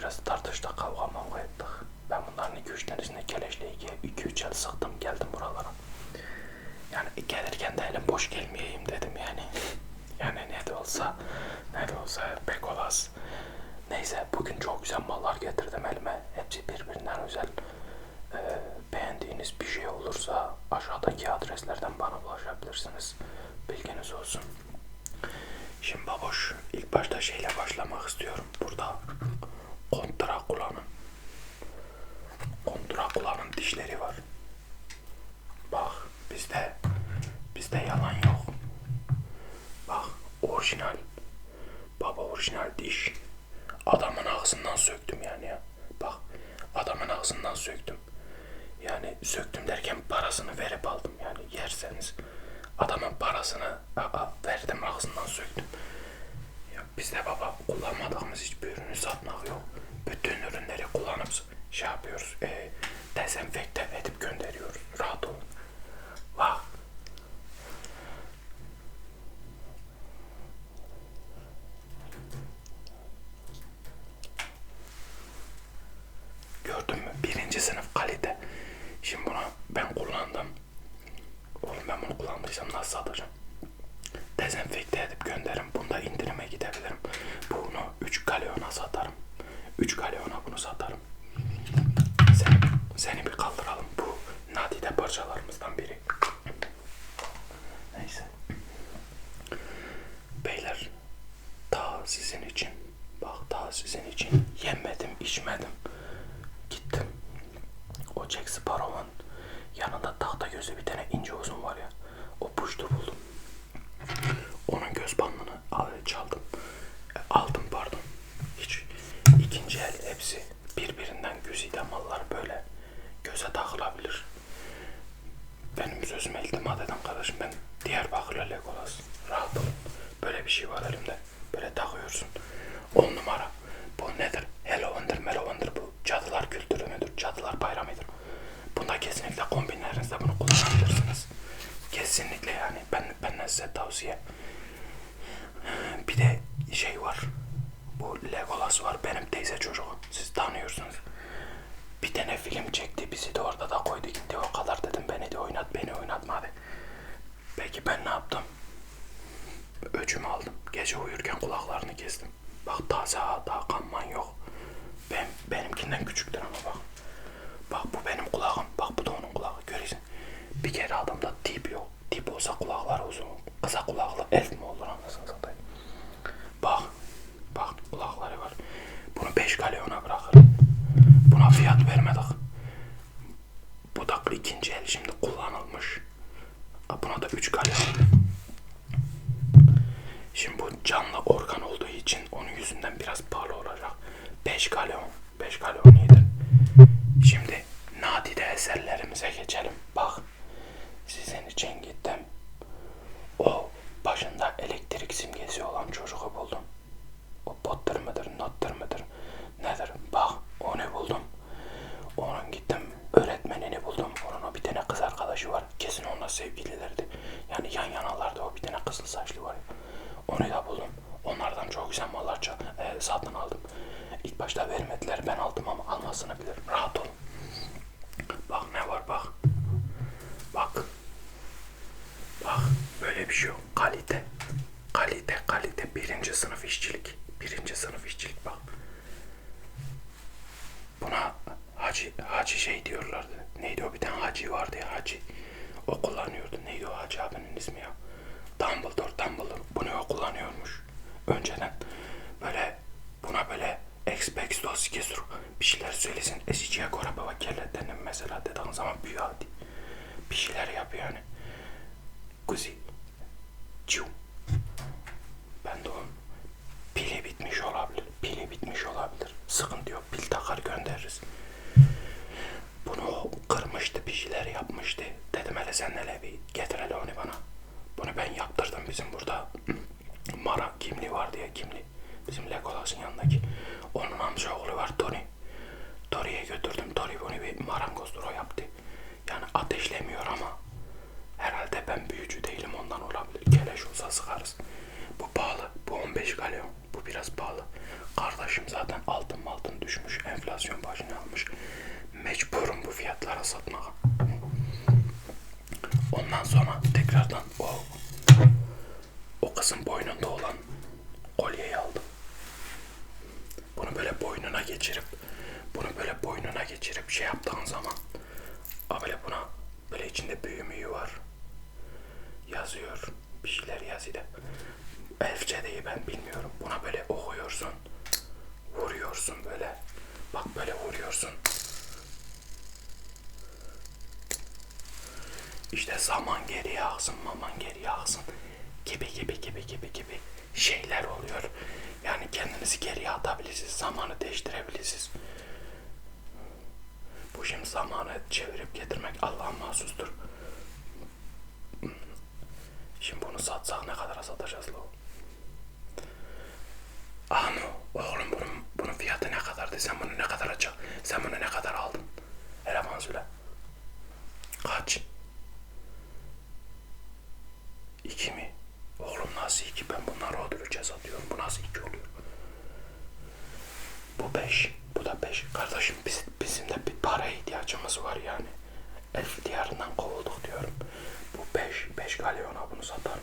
Biraz tartıştık, kavga mavga ettik. Ben bunların 2-3 tanesini keleşle 2-3 el sıktım geldim buralara. Yani gelirken de elim boş gelmeyeyim dedim yani. yani ne de olsa, ne de olsa pek olası. Neyse bugün çok güzel mallar getirdim elime. Hepsi birbirinden özel. Ee, beğendiğiniz bir şey olursa aşağıdaki adreslerden bana ulaşabilirsiniz. Bilginiz olsun. Şimdi baboş ilk başta şeyle başlamak istiyorum. Burada Kontrakula'nın Kontrakula'nın dişleri var. Bak bizde bizde yalan yok. Bak orijinal. Baba orijinal diş. Adamın ağzından söktüm yani ya. Bak adamın ağzından söktüm. Yani söktüm derken parasını verip aldım yani yerseniz. Adamın parasını aa, verdim ağzından söktüm. Ya bizde baba kullanmadığımız hiçbir ürünü satmak yok. Bütün ürünleri kullanıp şey yapıyoruz. E, dezenfekte edip gönderiyoruz. Rahat olun. Bak. Gördün mü? Birinci sınıf kalite. Şimdi bunu ben kullandım. Oğlum ben bunu kullandıysam nasıl satacağım? Dezenfekte edip gönderirim. Bunda indirime gidebilirim. Bunu 3 galyona satarım. 3 galyona bunu satarım. Seni, seni bir kaldıralım. Bu nadide parçalarımızdan biri. Neyse. Beyler ta sizin için bak ta sizin için yemedim içmedim gittim o Jack Sparrow'un yanında tahta gözü bir tane ince uzun var ya o puştu buldum onun göz bandını al- çaldım E, aldım pardon hiç ikinci el hepsi birbirinden güzide mallar böyle göze takılabilir benim sözüme iltimat eden kardeşim ben Diyarbakır'la Legolas. Rahat olun. Böyle bir şey var elimde. Böyle takıyorsun. On numara. Bu nedir? Halloween'dir, Melloween'dir bu. Cadılar kültürü müdür? Cadılar bayramıdır. Bunda kesinlikle kombinlerinizde bunu kullanabilirsiniz. Kesinlikle yani. Ben, benden size tavsiye. Bir de şey var. Bu Legolas var. Benim teyze çocuğu. Siz tanıyorsunuz. Bir tane film çekti bizi de orada da koydu gitti o kadar dedim beni de oynat beni oynatma hadi. Peki ben ne yaptım? Öcümü aldım. Gece uyurken kulaklarını kestim. Bak taze ha daha kanman yok. Ben, benimkinden küçüktür ama bak. Bak bu benim kulağım. Bak bu da onun kulağı. Görüyorsun. Bir kere adamda tip yok. Tip olsa kulakları uzun. Kısa kulaklı elf mi olur anasını satayım. Bak. Bak kulakları var. Bunu 5 galyona bırakırım. Buna fiyat vermedik. Bu da ikinci el şimdi kullanılmış. Buna da 3 galyon. Şimdi bu canlı organ olduğu için onun yüzünden biraz pahalı olacak. 5 galyon. 5 galyon iyidir. Şimdi nadide eserlerimize geçelim. Bak sizin için gittim. O başında elektrik simgesi olan çocuğu buldum. O Potter mıdır, Notter mıdır, nedir? Bak onu buldum. Onun gittim öğretmenini buldum. Onun o bir tane kız arkadaşı var. Kesin onunla sevgililerdi. Yani yan yanalarda o bir tane kızıl saçlı var ya. Onu da buldum. Onlardan çok güzel mallar ça- e, satın aldım. İlk başta vermediler ben aldım ama almasını bilirim. Rahat ol. Bak ne var bak. Bak. Bak böyle bir şey yok. Kalite. Kalite, kalite. Birinci sınıf işçilik. Birinci sınıf işçilik bak. Buna hacı, hacı şey diyorlardı. Neydi o bir tane hacı vardı ya hacı. O kullanıyordu. Neydi o hacı abinin ismi ya? Dumbledore, Dumbledore. Bunu o kullanıyormuş. Önceden böyle buna böyle expecto skizru bir şeyler söylesin. Esiciye göre baba kelletlenin mesela dediğin zaman büyüyor hadi. Bir şeyler yapıyor yani. Kuzi. Ciu. Ben de onun pili bitmiş olabilir. Pili bitmiş olabilir. Sıkıntı yok. Pil takar göndeririz. Bunu o kırmıştı, bir şeyler yapmıştı. Dedim hele sen hele bir getir hele onu bana. Bunu ben yaptırdım bizim burada. Mara kimliği var diye kimliği. Bizim Legolas'ın yanındaki. Onun amca oğlu var Tony. Tori'ye götürdüm. Tori bunu bir marangozdur o yaptı. Yani ateşlemiyor ama herhalde ben büyücü değilim ondan olabilir. Keleş olsa sıkarız. Bu pahalı. Bu 15 galyon. Bu biraz pahalı. Kardeşim zaten altın altın düşmüş. Enflasyon başını almış. Mecburum bu fiyatlara satmaya. Ondan sonra tekrardan o geçirip bunu böyle boynuna geçirip şey yaptığın zaman böyle buna böyle içinde büyü müyü var. Yazıyor bir şeyler yazıyor Elfçe değil ben bilmiyorum. Buna böyle okuyorsun vuruyorsun böyle. Bak böyle vuruyorsun. İşte zaman geriye aksın maman geriye aksın gibi gibi gibi gibi gibi şeyler oluyor. Yani kendinizi geriye atabilirsiniz, zamanı değiştirebilirsiniz. Bu şimdi zamanı çevirip getirmek Allah'a mahsustur. Şimdi bunu satsak ne kadara satacağız lo? Anu, oğlum bunun, bunun fiyatı ne kadardı? Sen bunu ne kadar açak? Sen bunu ne kadar aldın? Hele bana söyle. Kaç? İki mi? Oğlum nasıl iki? Ben bunları öldüreceğiz satıyorum. Bu nasıl iki oluyor? Bu beş. Bu da beş. Kardeşim biz, bizim de bir paraya ihtiyacımız var yani. Elf diyarından kovulduk diyorum. Bu beş. Beş galyona bunu satarım.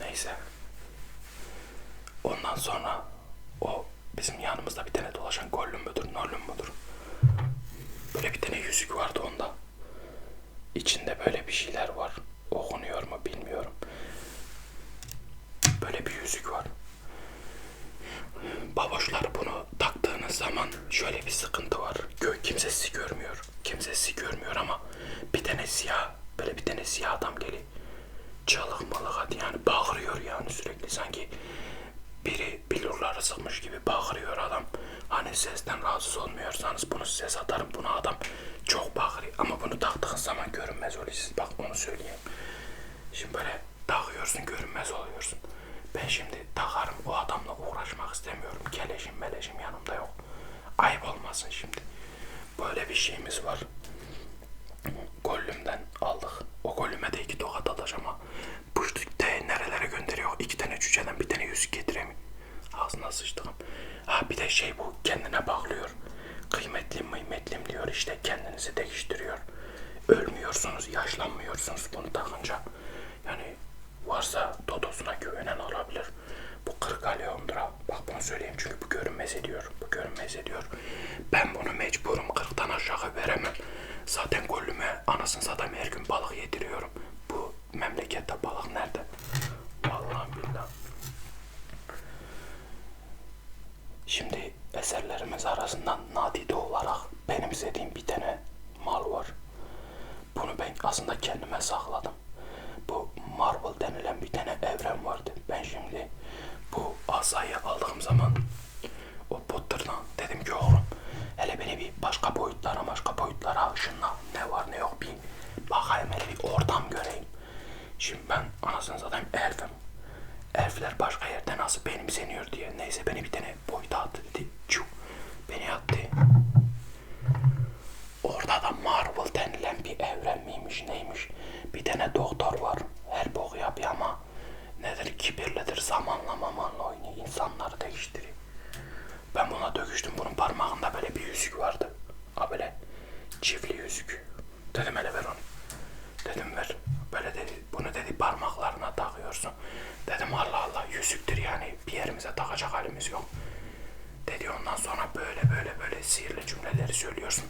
Neyse. Ondan sonra o bizim yanımızda bir tane dolaşan Gollum mudur, Nollum mudur? Böyle bir tane yüzük vardı onda. İçinde böyle bir şeyler var. Okunuyor mu bilmiyorum. Böyle bir yüzük var. Baboşlar bunu taktığınız zaman şöyle bir sıkıntı var. Gö kimse sizi görmüyor. Kimse sizi görmüyor ama bir tane siyah, böyle bir tane siyah adam geliyor. Çalık malık hadi yani bağırıyor yani sürekli sanki biri bilurları sıkmış gibi bağırıyor adam. Hani sesten rahatsız olmuyorsanız bunu size satarım. Buna adam çok bağırıyor. Ama bunu taktığın zaman görünmez oluyorsunuz. Bak onu söyleyeyim. Şimdi böyle takıyorsun görünmez oluyorsun. Ben şimdi takarım o adamla uğraşmak istemiyorum. Keleşim meleşim yanımda yok. Ayıp olmasın şimdi. Böyle bir şeyimiz var. Gollüm'den aldık. O Gollüm'e de iki tokat atacağım ama de nerelere gönderiyor? İki tane cüceden bir tane yüzük getireyim. Ağzına sıçtım. Ha bir de şey bu kendine bağlıyor. Kıymetli mıymetlim diyor işte kendinizi değiştiriyor. Ölmüyorsunuz, yaşlanmıyorsunuz bunu takınca. Yani varsa Dodos'una güvenen olabilir. Bu 40 alyondur ha. Bak bunu söyleyeyim çünkü bu görünmez ediyor. Bu görünmez ediyor. Ben bunu mecburum 40'tan aşağı veremem. Zaten Gollüm'e anasını satayım her gün balık yediriyorum. Bu memlekette balık nerede? Vallahi billahi. Şimdi eserlerimiz arasından nadide olarak benim izlediğim bir tane mal var. Bunu ben aslında kendime sakladım. Bu Marvel denilen bir tane evren vardı. Ben şimdi bu asayı aldığım zaman o Potter'dan dedim ki oğlum hele beni bir başka boyutlara başka boyutlara ışınla ne var ne yok bir bakayım hele bir ortam göreyim. Şimdi ben anasını satayım elfim. Elfler başka yerde nasıl benimseniyor diye. Neyse beni bir tane boyuta attı dedi. Çu. Beni attı. Orada da Marvel denilen bir evren miymiş neymiş. Bir tane doktor var. Her boku yapıyor ama nedir kibirlidir zamanla mamanla oynuyor. insanları değiştiriyor. Ben buna döküştüm. Bunun parmağında böyle bir yüzük vardı. Ha böyle çiftli yüzük. Dedim hele ver onu. Dedim ver. Böyle dedi. Bunu dedi parmaklarına takıyorsun. Dedim Allah Allah yüzüktür yani. Bir yerimize takacak halimiz yok. Dedi ondan sonra böyle böyle böyle sihirli cümleleri söylüyorsun.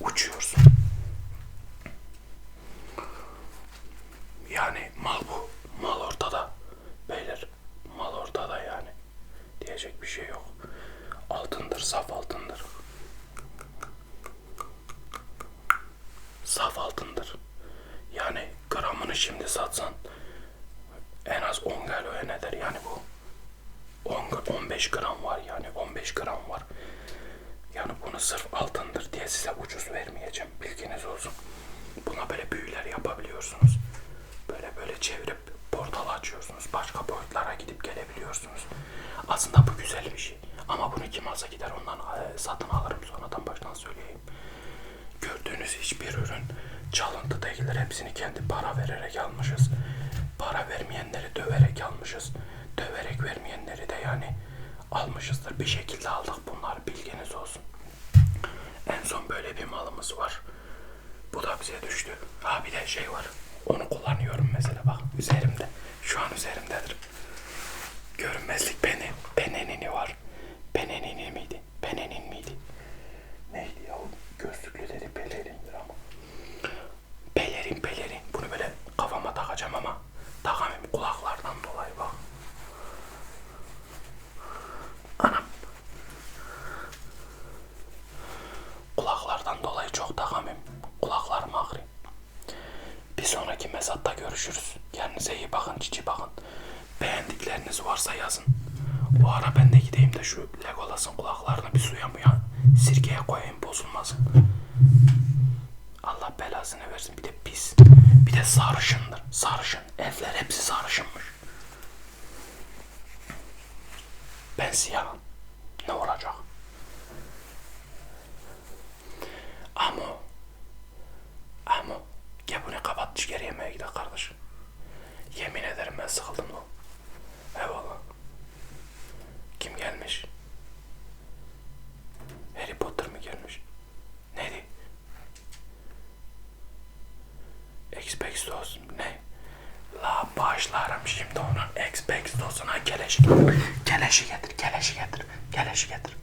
Uçuyorsun. Yani mal bu. Mal ortada. Beyler mal ortada yani. Diyecek bir şey yok. Altındır, saf altındır. Saf altındır. Yani gramını şimdi satsan en az 10 galoya ne der yani bu? 10, 15 gram var yani 15 gram var. Yani bunu sırf altındır diye size ucuz vermeyeceğim. Bilginiz olsun. Buna böyle büyüler yapabiliyorsunuz. Böyle böyle çevirip portal açıyorsunuz. Başka boyutlara gidip gelebiliyorsunuz. Aslında bu güzel bir şey. Ama bunu kim alsa gider ondan e, satın alırım sonradan baştan söyleyeyim. Gördüğünüz hiçbir ürün Çalıntı değiller. Hepsini kendi para vererek almışız. Para vermeyenleri döverek almışız. Döverek vermeyenleri de yani almışızdır. Bir şekilde aldık bunlar bilginiz olsun. En son böyle bir malımız var. Bu da bize düştü. Ha bir de şey var. Onu kullanıyorum mesela bak üzerimde. Şu an üzerimdedir. Görünmezlik beni. Benenini var. Benenini miydi? Benenin miydi? Neydi ya o gözlüklü dedi Belenin mezatta görüşürüz. Kendinize iyi bakın, cici bakın. Beğendikleriniz varsa yazın. O ara ben de gideyim de şu Legolas'ın kulaklarını bir suya muya sirkeye koyayım bozulmasın. Allah belasını versin. Bir de pis. Bir de sarışındır. Sarışın. Elfler hepsi sarışınmış. Ben siyahım. Ne olacak? Ama bunu kapat çıkar yemeğe gidelim kardeşim. Yemin ederim ben sıkıldım lan. Eyvallah. Kim gelmiş? Harry Potter mı gelmiş? Neydi? Expectos ne? La başlarım şimdi onun Expectos'una keleşi getir. Keleşi getir, keleşi getir, keleşi getir.